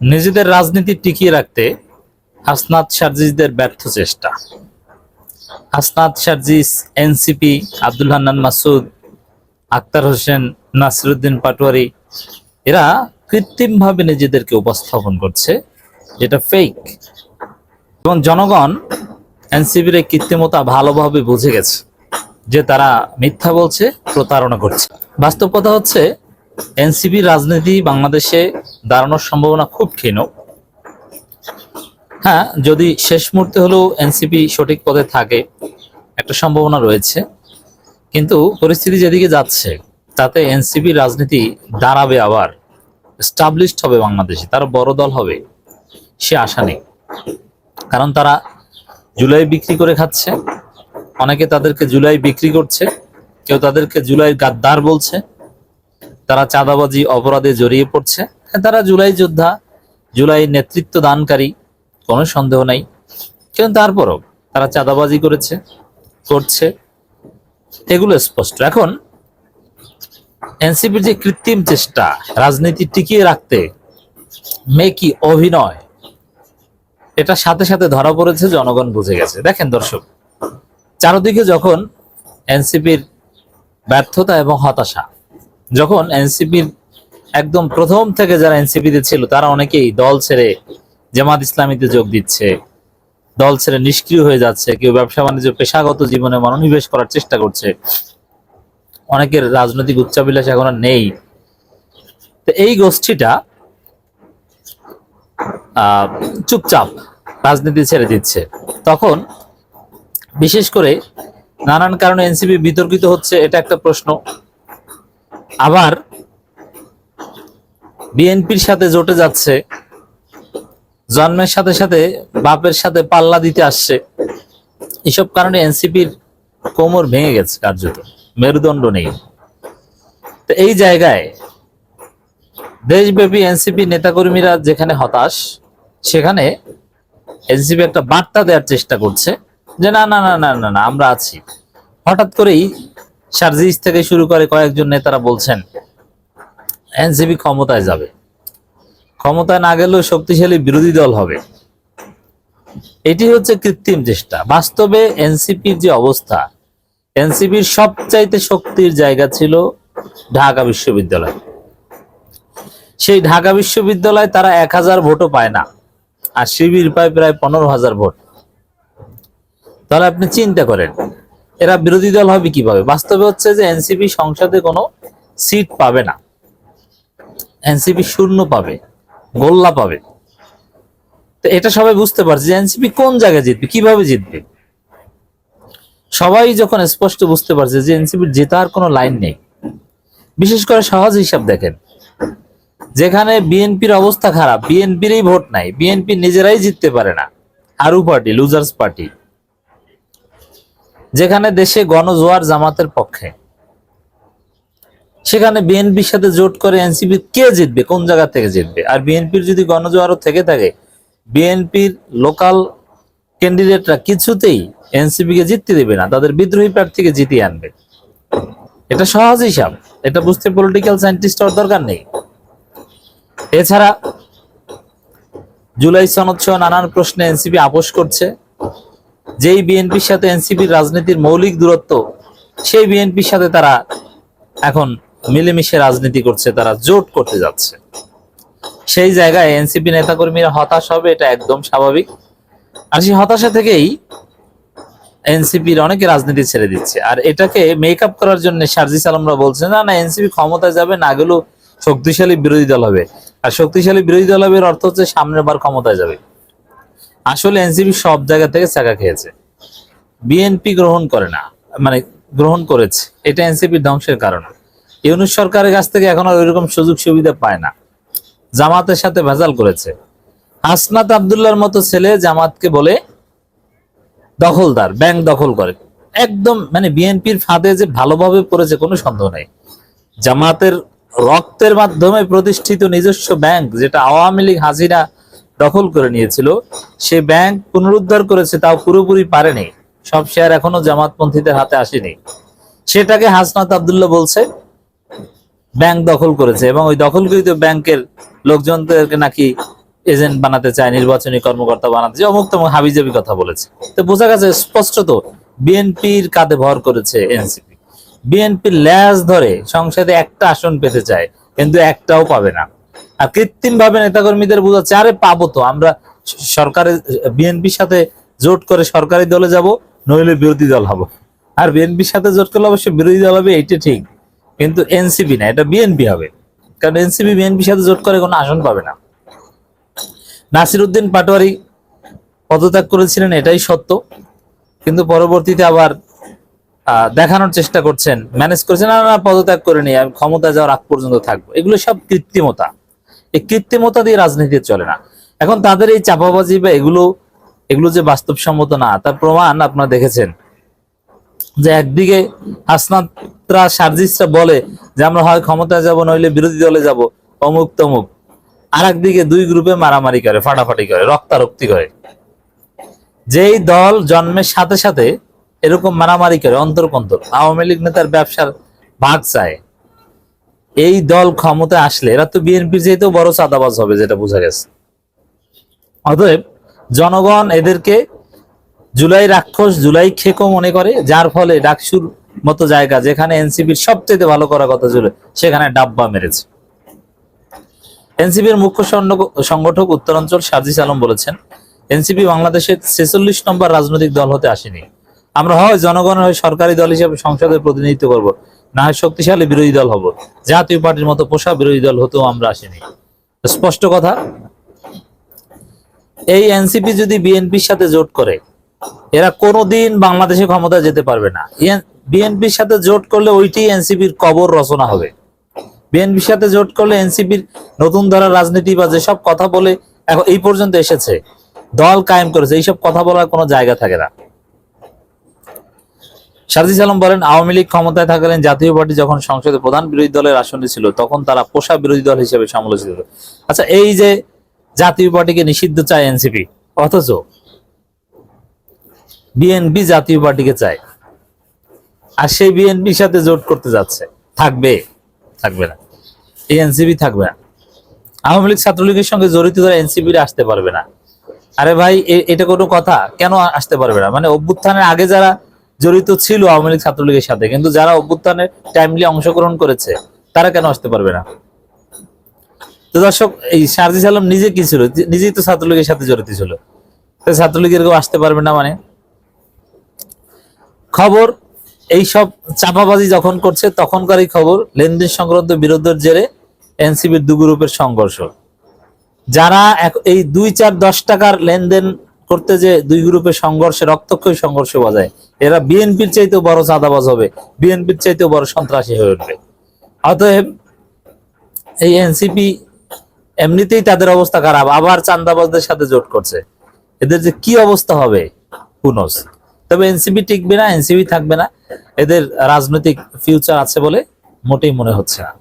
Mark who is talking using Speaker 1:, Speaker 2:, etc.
Speaker 1: নিজেদের রাজনীতি টিকিয়ে রাখতে হাসনাত সার্জিসদের ব্যর্থ চেষ্টা। হাসনাত সার্জিস এনসিপি, আব্দুল হান্নান মাসুদ, আক্তার হোসেন, নাসিরুদ্দিন পাটোয়ারি, এরা কৃত্রিমভাবে নিজেদেরকে উপস্থাপন করছে, যেটা ফেক এবং জনগণ এনসিপির এই কৃত্রিমতা ভালোভাবে বুঝে গেছে যে তারা মিথ্যা বলছে, প্রতারণা করছে। বাস্তব কথা হচ্ছে এনসিপি রাজনীতি বাংলাদেশে দাঁড়ানোর সম্ভাবনা খুব ক্ষীণ। হ্যাঁ যদি শেষ মুহূর্তে হলেও এনসিপি সঠিক পথে থাকে, একটা সম্ভাবনা রয়েছে। কিন্তু পরিস্থিতি যেদিকে যাচ্ছে, তাতে এনসিপি রাজনীতি দাঁড়াবে আবার স্টাবলিশড হবে বাংলাদেশে তারা বড় দল হবে, সে আশা নেই। কারণ তারা জুলাই বিক্রি করে খাচ্ছে, অনেকে তাদেরকে জুলাই বিক্রি করছে, কেউ তাদেরকে জুলাই গাদ্দার বলছে তারা চাঁদাবাজি অপরাধে জড়িয়ে পড়ছে। হ্যাঁ, তারা জুলাই যোদ্ধা জুলাই নেতৃত্ব দানকারী কোনো সন্দেহ নাই। কিন্তু তারপরও তারা চাঁদাবাজি করেছে করছে। এগুলো স্পষ্ট। এখন এনসিপির যে কৃত্রিম চেষ্টা রাজনীতি টিকিয়ে রাখতে মেকি অভিনয় এটা সাথে সাথে ধরা পড়েছে জনগণ বুঝে গেছে। দেখেন দর্শক চারদিকে যখন এনসিপির ব্যর্থতা এবং হতাশা যখন এনসিপির একদম প্রথম থেকে যারা এনসিপিতে ছিল, তারা অনেকেই দল ছেড়ে জামাত ইসলামীতে যোগ দিচ্ছে, দল ছেড়ে নিষ্ক্রিয় হয়ে যাচ্ছে, কেউ ব্যবসা বাণিজ্য পেশাগত জীবনে মনোনিবেশ করার চেষ্টা করছে। অনেকের রাজনৈতিক উচ্চাবিলাস এখন আর নেই। তো এই গোষ্ঠীটা চুপচাপ রাজনীতি ছেড়ে দিচ্ছে। তখন বিশেষ করে নানান কারণে এনসিপি বিতর্কিত হচ্ছে, এটা একটা প্রশ্ন। আবার বিএনপির সাথে জোটে যাচ্ছে, জন্মের সাথে সাথে বাপের সাথে পাল্লা দিতে আসছে। এসব কারণে এনসিপির কোমর ভেঙে গেছে কার্যত, মেরুদণ্ড নেই। তো এই জায়গায় দেশব্যাপী এনসিপি নেতাকর্মীরা যেখানে হতাশ, সেখানে এনসিপি একটা বার্তা দেওয়ার চেষ্টা করছে যে, না না না না না না, আমরা আছি। হঠাৎ করেই সার্জিস থেকে শুরু করে কয়েকজন নেতারা বলছেন, এনসিপি ক্ষমতায় যাবে। ক্ষমতায় না গেলেও শক্তিশালী বিরোধী দল হবে। এটি হচ্ছে কৃত্রিম চেষ্টা। বাস্তবে এনসিপির যে অবস্থা, এনসিপির সবচাইতে শক্তির জায়গা ছিল ঢাকা বিশ্ববিদ্যালয়। সেই ঢাকা বিশ্ববিদ্যালয় তারা এক হাজার ভোটও পায় না, আর শিবির পায় প্রায় পনেরো হাজার ভোট। তাহলে আপনি চিন্তা করেন এরা বিরোধী দল হবে কীভাবে? বাস্তবে হচ্ছে যে এনসিপি সংসদে কোনো সিট পাবে না। এনসিপি শূন্য পাবে, গোল্লা পাবে। তো এটা সবাই বুঝতে পারছে যে এনসিপি কোন জায়গায় জিতবে, কীভাবে জিতবে। সবাই যখন স্পষ্ট বুঝতে পারছে যে এনসিপির জেতার কোনো লাইন নেই। বিশেষ করে সহজ হিসাব দেখেন। যেখানে বিএনপির অবস্থা খারাপ বিএনপিরই ভোট নাই, বিএনপি নিজেরাই জিততে পারে না। আরু পার্টি, লুজার্স পার্টি। যেখানে দেশে গণজোয়ার জামাতের পক্ষে। সেখানে বিএনপির সাথে জোট করে এনসিপি কে জিতবে, কোন জায়গা থেকে জিতবে? আর বিএনপির যদি গণজোয়ারও থেকে থাকে, বিএনপির লোকাল ক্যান্ডিডেটরা কিছুতেই এনসিপি কে জিততে দেবে না, তাদের বিদ্রোহী প্রার্থীকে জিতিয়ে আনবে। এটা সহজ হিসাব, এটা বুঝতে পলিটিক্যাল সায়েন্টিস্ট হওয়ার দরকার নেই। এছাড়া জুলাই সনদ সহ নানান প্রশ্নে এনসিপি আপোষ করছে। যেই বিএনপির সাথে এনসিপির রাজনীতির মৌলিক দূরত্ব, সেই বিএনপির সাথে তারা এখন মিলেমিশে রাজনীতি করছে, তারা জোট করতে যাচ্ছে। সেই জায়গায় এনসিপি নেতাকর্মীরা হতাশ হবে, এটা একদম স্বাভাবিক। আর সেই হতাশা থেকেই এনসিপির অনেকে রাজনীতি ছেড়ে দিচ্ছে। আর এটাকে মেকআপ করার জন্য সার্জিস আলমরা বলছে, না না, এনসিপি ক্ষমতায় যাবে, না গেলেও শক্তিশালী বিরোধী দল হবে। আর শক্তিশালী বিরোধী দল হবে অর্থ হচ্ছে সামনের বার ক্ষমতায় যাবে। আসলে এনসিপি সব জায়গা থেকে চাকা খেয়েছে। বিএনপি গ্রহণ করে না মানে গ্রহণ করেছে। এটা এনসিপির ধ্বংসের কারণ। ইউনুস সরকারের কাছ থেকে এখন আর ওইরকম সুযোগ সুবিধা পায় না। জামাতের সাথে ভেজাল করেছে। হাসনাত আবদুল্লাহর মতো ছেলে জামাতকে বলে দখলদার, ব্যাংক দখল করে। একদম মানে বিএনপির ফাঁদে যে ভালোভাবে পড়েছে কোনো সন্দেহ নেই। জামাতের রক্তের মাধ্যমে প্রতিষ্ঠিত নিজস্ব ব্যাংক, যেটা আওয়ামী লীগ, হাজিরা দখল করে নিয়েছিল। সে ব্যাংক পুনরুদ্ধার করেছে, তাও পুরোপুরি পারেনি। সব শেয়ার এখনও জামাতপন্থীদের হাতে আসেনি। সেটাকে হাসনাত আবদুল্লাহ বলছে, ব্যাংক দখল করেছে এবং ওই দখলকৃত ব্যাংকের লোকজনদেরকে নাকি এজেন্ট বানাতে চায়, নির্বাচনী কর্মকর্তা বানাতে চায়, অমুক তমুক হাবিজাবি কথা বলেছে। তো বোঝা গেছে স্পষ্টত বিএনপির কাঁধে ভর করেছে এনসিপি। বিএনপির ল্যাজ ধরে সংসদে একটা আসন পেতে চায়, কিন্তু একটাও পাবে না। আর কৃত্রিম ভাবে নেতাকর্মীদের বোঝাচ্ছে, আরে পাবো তো, আমরা স- সরকারের বিএনপির সাথে জোট করে সরকারি দলে যাব, নইলে বিরোধী দল হব। আর বিএনপির সাথে জোট করলে অবশ্যই বিরোধী দল হবে, এইটা ঠিক, কিন্তু এনসিপি না, এটা বিএনপি হবে। কারণ এনসিপি বিএনপির সাথে জোট করে কোনো আসন পাবে না। নাসির উদ্দিন পাটোয়ারি পদত্যাগ করেছিলেন, এটাই সত্য, কিন্তু পরবর্তীতে আবার দেখানোর চেষ্টা করছেন, ম্যানেজ করেছেন, না পদত্যাগ করে নিয়ে আমি ক্ষমতা যাওয়ার আগ পর্যন্ত থাকব। এগুলো সব কৃত্রিমতা। এই কৃত্রিমতা দিয়ে রাজনীতি চলে না। এখন তাদের এই চাপাবাজি বা এগুলো এগুলো যে বাস্তবসম্মত না, তার প্রমাণ আপনারা দেখেছেন। যে একদিকে হাসনাতরা সার্জিসরা বলে যে আমরা হয় ক্ষমতায় যাব, নইলে বিরোধী দলে যাব, অমুক তমুক। আর একদিকে দুই গ্রুপে মারামারি করে, ফাটাফাটি করে, রক্তারক্তি করে। যেই দল জন্মের সাথে সাথে এরকম মারামারি করে, অন্তর্কন্তর। আওয়ামী লীগ নেতার ব্যবসার ভাগ চায়। এই দল ক্ষমতা আসলে, এরা তো বিএনপির যেহেতু বড় চাঁদাবাজ হবে, যেটা বোঝা গেছে। অতএব জনগণ এদেরকে জুলাই রাক্ষস, জুলাই খেকো মনে করে, যার ফলে ডাকসুর মতো জায়গা, যেখানে এনসিপির সবচেয়ে ভালো করার কথা ছিল, সেখানে ডাব্বা মেরেছে। এনসিপির মুখ্য সংগঠক উত্তরাঞ্চল সাজিস আলম বলেছেন, এনসিপি বাংলাদেশের ছেচল্লিশ নম্বর রাজনৈতিক দল হতে আসেনি। আমরা হয় জনগণের হয়ে সরকারি দল হিসেবে সংসদের প্রতিনিধিত্ব করব না, শক্তিশালী বিরোধী দল হব। জাতীয় পার্টির মতো পোষা বিরোধী দল হতেও আমরা আসিনি। স্পষ্ট কথা, এই এনসিপি যদি বিএনপির সাথে জোট করে, এরা কোনোদিন বাংলাদেশে ক্ষমতা যেতে পারবে না। বিএনপির সাথে জোট করলে ওইটি এনসিপির কবর রচনা হবে। বিএনপির সাথে জোট করলে এনসিপির নতুন ধারা রাজনীতি বা যেসব কথা বলে এখন এই পর্যন্ত এসেছে, দল কায়েম করেছে, এইসব কথা বলার কোনো জায়গা থাকে না। সাজিদ আলম বলেন, আওয়ামী লীগ ক্ষমতায় থাকলেন জাতীয় পার্টি যখন সংসদে প্রধান বিরোধী দলের আসনে ছিল, তখন তারা পোষা বিরোধী দল হিসেবে সমালোচিত আচ্ছা এই যে জাতীয় পার্টিকে নিষিদ্ধ চায় এনসিপি, অথচ বিএনপি জাতীয় পার্টিকে চায়, আর সেই বিএনপির সাথে জোট করতে যাচ্ছে, থাকবে থাকবে না। এই এনসিপি থাকবে না। আওয়ামী লীগ ছাত্রলীগের সঙ্গে জড়িত যারা এনসিপি আসতে পারবে না। আরে ভাই এটা কোনো কথা? কেন আসতে পারবে না? মানে অভ্যুত্থানের আগে যারা জড়িত ছিল আওয়ামী লীগ ছাত্রলীগের সাথে। কিন্তু যারা অভ্যুত্থানে টাইমলি অংশগ্রহণ করেছে, তারা কেন আসতে পারবে না? তো দর্শক, এই সার্জিস আলম নিজে কি ছিল? নিজেই তো ছাত্রলীগের সাথে জড়িত ছিল। তো ছাত্রলীগের কেউ আসতে পারবে না মানে? খবর, এই সব চাপাবাজি যখন করছে, তখনকারই খবর, লেনদেন সংক্রান্ত বিরোধের জেরে এনসিবির দু গ্রুপের সংঘর্ষ। যারা এই দুই চার দশ টাকার লেনদেন করতে যে দুই গ্রুপের সংঘর্ষে, রক্তক্ষয়ী সংঘর্ষ বাজায় এরা বিএনপির চাইতেও বড় চাঁদাবাজ হবে, বিএনপির চাইতেও বড় সন্ত্রাসী হয়ে উঠবে। অতএব এই এনসিপি এমনিতেই তাদের অবস্থা খারাপ, আবার চান্দাবাজদের সাথে জোট করছে। এদের যে কি অবস্থা হবে? হুনস তবে এনসিপি টিকবে না, এনসিপি থাকবে না। এদের রাজনৈতিক ফিউচার আছে বলে মোটেই মনে হচ্ছে না।